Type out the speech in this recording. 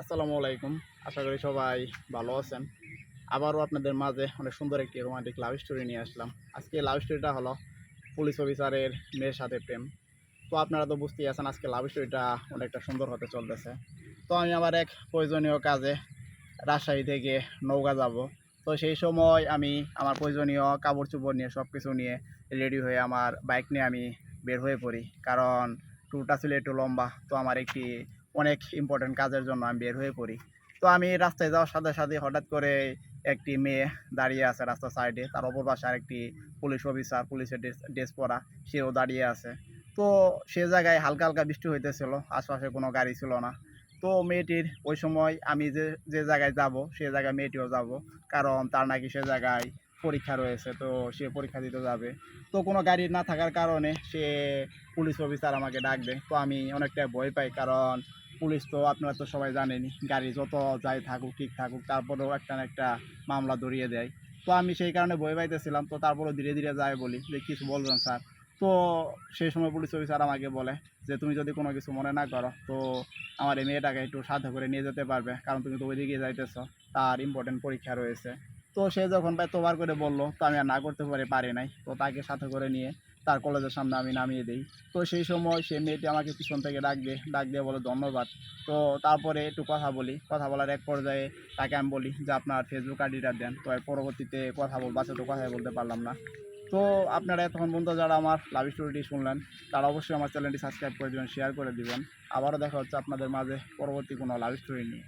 আসসালামু আলাইকুম। আশা করি সবাই ভালো আছেন। আবারও আপনাদের মাঝে অনেক সুন্দর একটি রোমান্টিক লাভ স্টোরি নিয়ে আসলাম। আজকে লাভ স্টোরিটা হলো পুলিশ অফিসারের মেয়ের সাথে প্রেম। তো আপনারা তো বুঝতেই আছেন, আজকে লাভ স্টোরিটা অনেকটা সুন্দর হতে চলতেছে। তো আমি আমার এক প্রয়োজনীয় কাজে রাজশাহী থেকে নৌকা যাব। তো সেই সময় আমি আমার প্রয়োজনীয় কাপড় চোপড় নিয়ে সব কিছু নিয়ে রেডি হয়ে আমার বাইক নিয়ে আমি বের হয়ে পড়ি। কারণ ট্যুরটা ছিল একটু লম্বা। তো আমার একটি অনেক ইম্পর্টেন্ট কাজের জন্য আমি বের হয়ে পড়ি। তো আমি রাস্তায় যাওয়ার সাথে সাথে হঠাৎ করে একটি মেয়ে দাঁড়িয়ে আছে রাস্তার সাইডে তার অপর পাশে আরেকটি পুলিশ অফিসার পুলিশের ড্রেস ড্রেস পরা, সেও দাঁড়িয়ে আছে। তো সে জায়গায় হালকা হালকা বৃষ্টি হইতেছিল, আশপাশে কোনো গাড়ি ছিল না। তো মেয়েটির ওই সময় আমি যে যে জায়গায় যাব, সে জায়গায় মেয়েটিও যাব, কারণ তার নাকি সে জায়গায় পরীক্ষা রয়েছে, তো সে পরীক্ষা দিতে যাবে। তো কোনো গাড়ি না থাকার কারণে সে পুলিশ অফিসার আমাকে ডাকবে। তো আমি অনেকটা ভয় পাই, কারণ পুলিশ তো আপনারা তো সবাই জানেনই, গাড়ি যত যাই থাকুক, ঠিক থাকুক, তারপরেও একটা না একটা মামলা ধরিয়ে দেয়। তো আমি সেই কারণে ভয় পাইতেছিলাম, তো তারপরেও ধীরে ধীরে যাই বলি, যে কিছু বলবেন স্যার। তো সেই সময় পুলিশ অফিসার আমাকে বলে, যে তুমি যদি কোনো কিছু মনে না করো, তো আমার এই মেয়েটাকে একটু সাথে করে নিয়ে যেতে পারবে, কারণ তুমি তো ওইদিকে যাইতেছ, তার ইম্পর্টেন্ট পরীক্ষা রয়েছে। তো সে যখন ভাই তোবার করে বলল, তো আমি আর না করতে পারি পারি নাই। তো তাকে সাথে করে নিয়ে তার কলেজের সামনে আমি নামিয়ে দিই। তো সেই সময় সে মেয়েটি আমাকে পিছন থেকে ডাক দিয়ে ডাক দিয়ে বলে, ধন্যবাদ। তো তারপরে একটু কথা বলি। কথা বলার এক পর্যায়ে তাকে আমি বলি যে, আপনার ফেসবুক আইডিটা দেন। তো পরবর্তীতে কথা বলব আচ্ছা তো কথাই বলতে পারলাম না। তো আপনারা এতক্ষণ পর্যন্ত যারা আমার লাভ স্টোরিটি শুনলেন, তারা অবশ্যই আমার চ্যানেলটি সাবস্ক্রাইব করে দেবেন শেয়ার করে দিবেন। আবারও দেখা হচ্ছে আপনাদের মাঝে পরবর্তী কোনো লাভ স্টোরি নিয়ে।